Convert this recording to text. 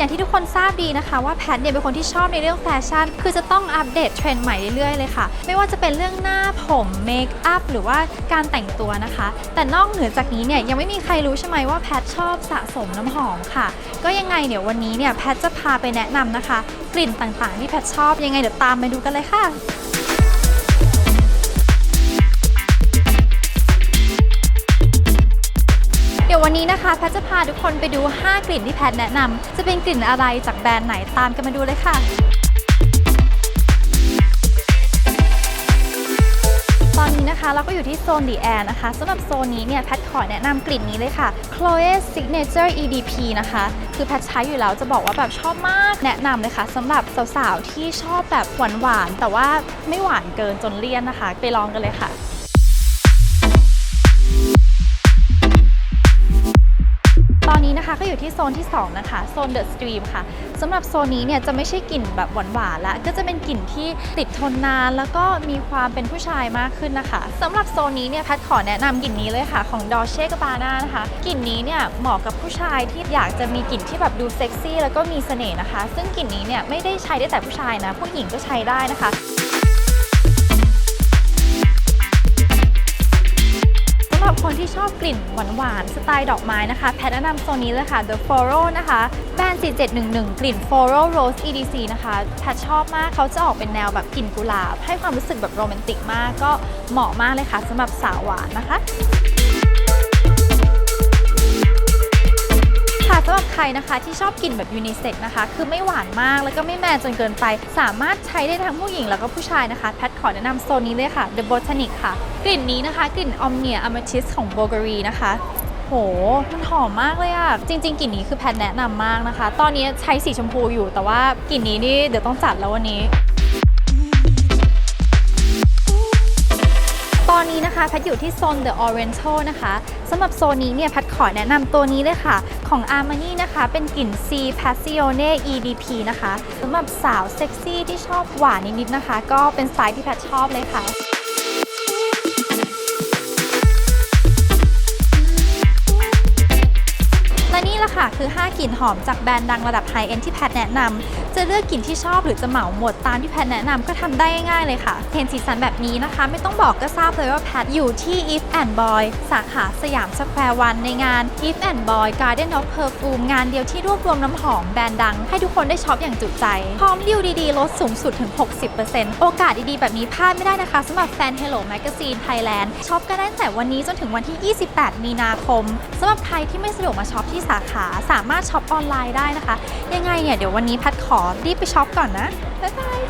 อย่างที่ทุกคนทราบดีนะคะ ว่าแพทเนี่ยเป็นคนที่ชอบในเรื่องแฟชั่น คือจะต้องอัปเดตเทรนด์ใหม่เรื่อยๆเลยค่ะ ไม่ว่าจะเป็นเรื่องหน้าผมเมคอัพหรือว่าการแต่งตัวนะคะ แต่นอกเหนือจากนี้เนี่ยยังไม่มีใครรู้ใช่ไหมว่าแพทชอบสะสมน้ำหอมค่ะ ก็ยังไงเดี๋ยววันนี้เนี่ยแพทจะพาไปแนะนำนะคะ กลิ่นต่างๆ ที่แพทชอบยังไงเดี๋ยวตามไปดูกันเลยค่ะ ยววันนี้นะคะแพทจะพาทุกคนไปดู 5 กลิ่นที่แพทแนะนำจะเป็นกลิ่นอะไรจากแบรนด์ไหนตามกันมาดูเลยค่ะ ตอนนี้นะคะเราก็อยู่ที่โซน The Air นะคะสำหรับโซนนี้เนี่ยแพทขอแนะนำกลิ่นนี้เลยค่ะ Chloe Signature EDP นะคะ คือแพทใช้อยู่แล้วจะบอกว่าแบบชอบมากแนะนำเลยค่ะสำหรับสาวๆที่ชอบแบบหวานๆแต่ว่าไม่หวานเกินจนเลี่ยนนะคะ ไปลองกันเลยค่ะ นะคะก็อยู่ที่โซนที่ 2 นะคะ โซน The Stream ค่ะสำหรับโซนนี้เนี่ยจะไม่ใช่กลิ่นแบบหวานๆแล้วก็จะเป็นกลิ่นที่ติดทนนาน แล้วก็มีความเป็นผู้ชายมากขึ้นนะคะสำหรับโซนนี้เนี่ยแพทขอแนะนำกลิ่นนี้เลยค่ะ ของ Dolce Gabbana นะคะกลิ่นนี้เนี่ยเหมาะกับผู้ชายที่อยากจะมีกลิ่นที่แบบดูเซ็กซี่แล้วก็มีเสน่ห์นะคะ ซึ่งกลิ่นนี้เนี่ยไม่ได้ใช้ได้แต่ผู้ชายนะผู้หญิงก็ใช้ได้นะคะ คนที่ชอบกลิ่นหวานๆสไตล์ดอกไม้นะคะ แพทแนะนำโซนนี้เลยค่ะ The Floral นะคะแบรนด์ 4711 กลิ่น Floral Rose EDC นะคะ แพทชอบมากเขาจะออกเป็นแนวแบบกลิ่นกุหลาบ ให้ความรู้สึกแบบโรแมนติกมาก ก็เหมาะมากเลยค่ะสำหรับสาวหวานนะคะ รับใครนะคะที่ชอบกลิ่นแบบยูนิเซ็กนะคะ คือไม่หวานมากแล้วก็ไม่แมนจนเกินไป สามารถใช้ได้ทั้งผู้หญิงแล้วก็ผู้ชายนะคะ แพทขอแนะนำโซนนี้เลยค่ะ The Botanic ค่ะ กลิ่นนี้นะคะ กลิ่น Omnia Amethyst ของโบเกอรีนะคะโห มันหอมมากเลยอะจริง ๆกลิ่นนี้คือแพทแนะนำมากนะคะ ตอนนี้ใช้สีชมพูอยู่แต่ว่ากลิ่นนี้นี่เดี๋ยวต้องจัดแล้ววันนี้ อนนี้นะคะพัดอยู่ที่โซน The Oriental นะคะสำหรับโซนนี้เนี่ยพัดขอแนะนำตัวนี้เลยค่ะ ของ Armani นะคะ เป็นกลิ่น C Passione EDP นะคะสำหรับสาวเซ็กซี่ที่ชอบหวานนิดๆนะคะ ก็เป็นสไตล์ที่พัดชอบเลยค่ะ คือ 5 กลิ่นหอมจากแบรนด์ดังระดับไฮเอ็นที่แพทแนะนำจะเลือกกลิ่นที่ชอบหรือจะเหมาหมดตามที่แพทแนะนำก็ทำได้ง่ายๆเลยค่ะ เห็นสีสันแบบนี้นะคะ ไม่ต้องบอกก็ทราบเลยว่าแพทอยู่ที่ If and Boy สาขาสยามสแควร์วันในงาน If and Boy Garden of Perfume งานเดียวที่รวบรวมน้ำหอมแบรนด์ดัง ให้ทุกคนได้ช็อปอย่างจุใจ พร้อมดีลดีๆ ลดสูงสุดถึง 60%โอกาสดีๆ แบบนี้พลาดไม่ได้นะคะสำหรับแฟน Hello Magazine Thailand ช็อปกันได้ตั้งแต่วันนี้จนถึงวันที่ 28 มีนาคมสำหรับใครที่ไม่สะดวกมาช็อปที่สาขาสามารถช็อปออนไลน์ได้นะคะ ยังไงเนี่ยเดี๋ยววันนี้แพัดขอรีบไปช็อปก่อนนะบ๊ายบาย